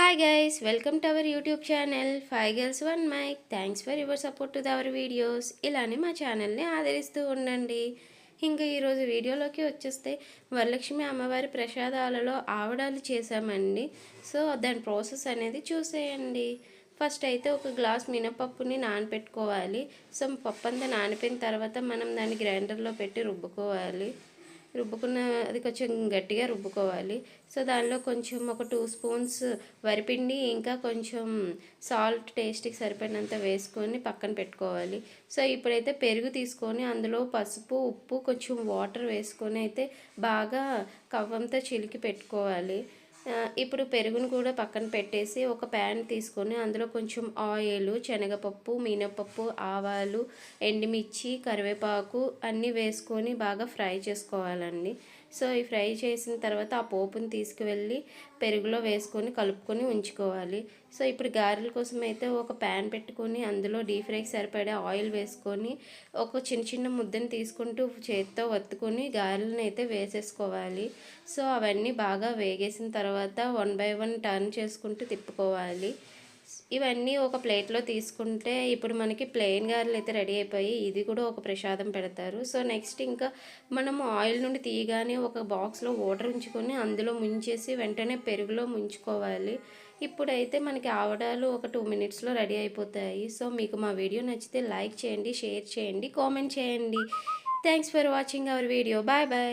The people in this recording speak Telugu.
Hi guys welcome to our YouTube channel five girls one mic thanks for your support to our videos ఇలానే మా ఛానల్ని ఆదరిస్తూ ఉండండి. ఇంకా ఈరోజు వీడియోలోకి వచ్చేస్తే వరలక్ష్మి అమ్మవారి ప్రసాదాలలో ఆవడాలు చేసామండి సో దాని ప్రాసెస్ అనేది చూసేయండి. ఫస్ట్ అయితే ఒక గ్లాస్ మినపప్పుని నానపెట్టుకోవాలి. సో పప్పు అంతా నానిపోయిన తర్వాత మనం దాన్ని గ్రైండర్లో పెట్టి రుబ్బుకోవాలి. రుబ్బుకున్న అది కొంచెం గట్టిగా రుబ్బుకోవాలి. సో దానిలో కొంచెం ఒక టూ స్పూన్స్ వరిపిండి ఇంకా కొంచెం సాల్ట్ టేస్ట్కి సరిపడినంత వేసుకొని పక్కన పెట్టుకోవాలి. సో ఇప్పుడైతే పెరుగు తీసుకొని అందులో పసుపు ఉప్పు కొంచెం వాటర్ వేసుకొని అయితే బాగా కవ్వంతో చిలికి పెట్టుకోవాలి. ఇప్పుడు పెరుగును కూడా పక్కన పెట్టేసి ఒక ప్యాన్ తీసుకొని అందులో కొంచెం ఆయిల్ శనగపప్పు మినపప్పు ఆవాలు ఎండుమిర్చి కరివేపాకు అన్నీ వేసుకొని బాగా ఫ్రై చేసుకోవాలండి. సో ఈ ఫ్రై చేసిన తర్వాత ఆ పోపుని తీసుకువెళ్ళి పెరుగులో వేసుకొని కలుపుకొని ఉంచుకోవాలి. సో ఇప్పుడు గారెల కోసం అయితే ఒక ప్యాన్ పెట్టుకొని అందులో డీప్ ఫ్రైకి సరిపడే ఆయిల్ వేసుకొని ఒక చిన్న చిన్న ముద్దను తీసుకుంటూ చేత్తో వత్తుకొని గారెలను అయితే వేసేసుకోవాలి. సో అవన్నీ బాగా వేగేసిన తర్వాత వన్ బై వన్ టర్న్ చేసుకుంటూ తిప్పుకోవాలి. ఇవన్నీ ఒక ప్లేట్లో తీసుకుంటే ఇప్పుడు మనకి ప్లెయిన్ గారెలు అయితే రెడీ అయిపోయి ఇది కూడా ఒక ప్రసాదం పెడతారు. సో నెక్స్ట్ ఇంకా మనము ఆయిల్ నుండి తీయగానే ఒక బాక్స్లో వాటర్ ఉంచుకొని అందులో ముంచేసి వెంటనే పెరుగులో ముంచుకోవాలి. ఇప్పుడైతే మనకి ఆవడాలు ఒక టూ మినిట్స్లో రెడీ అయిపోతాయి. సో మీకు మా వీడియో నచ్చితే లైక్ చేయండి షేర్ చేయండి కామెంట్ చేయండి. Thanks for watching our video. Bye bye.